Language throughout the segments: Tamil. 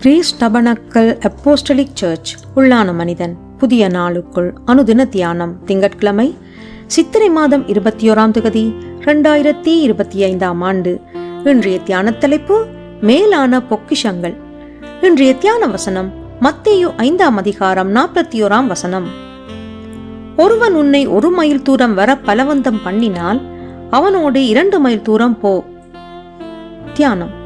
கிரேஸ் டபனக்கல் அப்போஸ்டலிக் சர்ச் உள்ளான மனிதன். புதிய நாளுக்குள் அனுதின தியானம் திங்கட்கிழமை சித்திரை மாதம் இருபத்தி ஓராம் தொகுதி ரெண்டாயிரத்தி இருபத்தி ஐந்தாம் ஆண்டு. இன்றைய தியான தலைப்பு மேலான பொக்கிஷங்கள். இன்றைய தியான வசனம் மத்தேயு ஐந்தாம் அதிகாரம் நாற்பத்தி ஓராம் வசனம். ஒருவன் உன்னை ஒரு மைல் தூரம் வர பலவந்தம் பண்ணினால் அவனோடு இரண்டு மைல் தூரம் போ. தியானம்.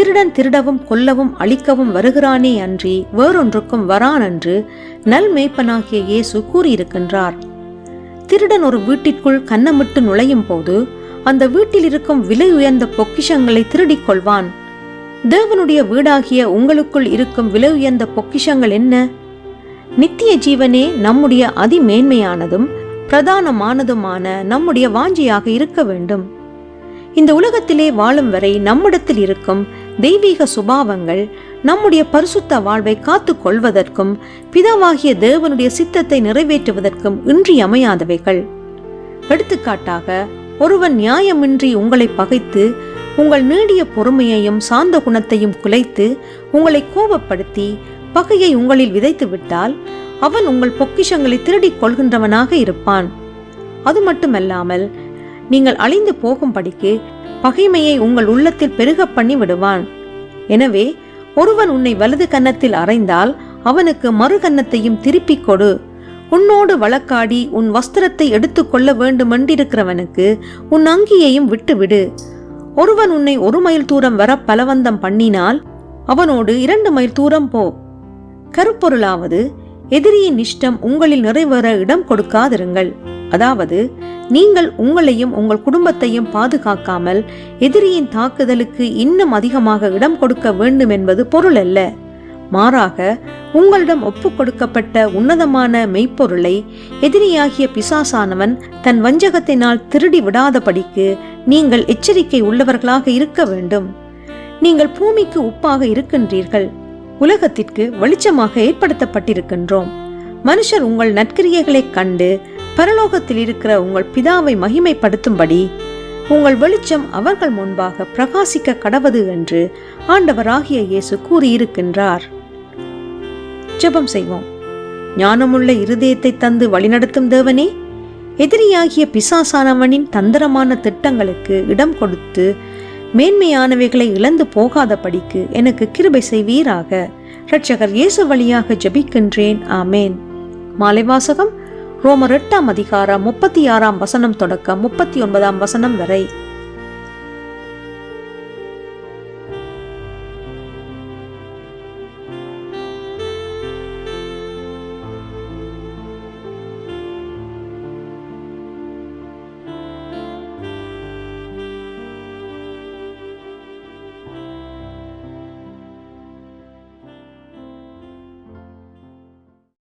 திருடன் திருடவும் கொல்லவும் அழிக்கவும் வருகிறானே அன்றி வேறொன்றுக்கும் வரான் என்று நல் மேய்ப்பனாகிய இயேசு கூறியிருக்கின்றார். திருடன் ஒரு வீட்டிற்குள் கன்னமிட்டு நுழையும் போது அந்த வீட்டில் இருக்கும் விலை உயர்ந்த பொக்கிஷங்களை திருடிக் கொள்வான். தேவனுடைய வீடாகிய உங்களுக்குள் இருக்கும் விலை உயர்ந்த பொக்கிஷங்கள் என்ன? நித்திய ஜீவனே நம்முடைய அதிமேன்மையானதும் பிரதானமானதுமான நம்முடைய வாஞ்சியாக இருக்க வேண்டும். இந்த உலகத்திலே வாழும் வரை நம்மிடத்தில் இருக்கும் தெய்வீக சுபாவங்கள் நம்முடைய பரிசுத்த வாழ்வை காத்து கொள்வதற்கும் பிதாவாகிய தேவனுடைய சித்தத்தை நிறைவேற்றுவதற்கும் இன்றியமையாதவைகள். எடுத்துக்காட்டாக ஒருவன் நியாயமின்றி உங்களை பகைத்து உங்கள் நீடிய பொறுமையையும் சாந்த குணத்தையும் குலைத்து உங்களை கோபப்படுத்தி பகையை உங்களில் விதைத்து விட்டால் அவன் உங்கள் பொக்கிஷங்களை திருடிக் கொள்கின்றவனாக இருப்பான். அது மட்டுமல்லாமல் நீங்கள் அழிந்து போகும்படிக்கு பகைமையை உங்கள் உள்ளத்தில் பெருக பண்ணி விடுவான். எனவே ஒருவன் உன்னை வலது கன்னத்தில் அறைந்தால் அவனுக்கு மறு கன்னத்தையும் திருப்பிக் கொடு. உன்னோடு வழக்காடி உன் வஸ்திரத்தை எடுத்துக்கொள்ள வேண்டுமென்றிருக்கிறவனுக்கு உன் அங்கியையும் விட்டுவிடு. ஒருவன் உன்னை ஒரு மைல் தூரம் வர பலவந்தம் பண்ணினால் அவனோடு இரண்டு மைல் தூரம் போ. கருப்பொருளாவது எதிரியின் இஷ்டம் உங்களில் நிறைவேற இடம் கொடுக்காதிருங்கள். அதாவது நீங்கள் உங்களையும் உங்கள் குடும்பத்தையும் பாதுகாக்காமல் எதிரியின் தாக்குதலுக்கு இன்னும் அதிகமாக இடம் கொடுக்க வேண்டும் என்பது பொருள் அல்ல. மாறாக உங்களிடம் ஒப்புக் கொடுக்கப்பட்ட உன்னதமான மெய்ப்பொருளை எதிரியாகிய பிசாசானவன் தன் வஞ்சகத்தினால் திருடி விடாதபடிக்கு நீங்கள் எச்சரிக்கை உள்ளவர்களாக இருக்க வேண்டும். நீங்கள் பூமிக்கு உப்பாக இருக்கின்றீர்கள். உலகத்திற்கு வெளிச்சமாக ஏற்படுத்தப்பட்டிருக்கின்றோம். மனுஷர் உங்கள் நற்கிரியைகளைக் கண்டு பரலோகத்தில் இருக்கிற உங்கள் பிதாவை மகிமைப்படுத்தும்படி உங்கள் வெளிச்சம் அவர்கள் முன்பாக பிரகாசிக்க கடவது என்று ஆண்டவராகிய இயேசு கூறியிருக்கின்றார். ஜெபம் செய்வோம். ஞானமுள்ள இருதயத்தை தந்து வழிநடத்தும் தேவனே எதிரியாகிய பிசாசானவனின் தந்திரமான திட்டங்களுக்கு இடம் கொடுத்து மேன்மையானவைகளை இழந்து போகாதபடிக்கு எனக்கு கிருபை செய்வீராக. இரட்சகர் இயேசு வழியாக ஜபிக்கின்றேன். ஆமேன். மாலைவாசகம் ரோமர் எட்டாம் அதிகாரம் முப்பத்தி ஆறாம் வசனம் தொடக்கம் முப்பத்தி ஒன்பதாம் வசனம் வரை.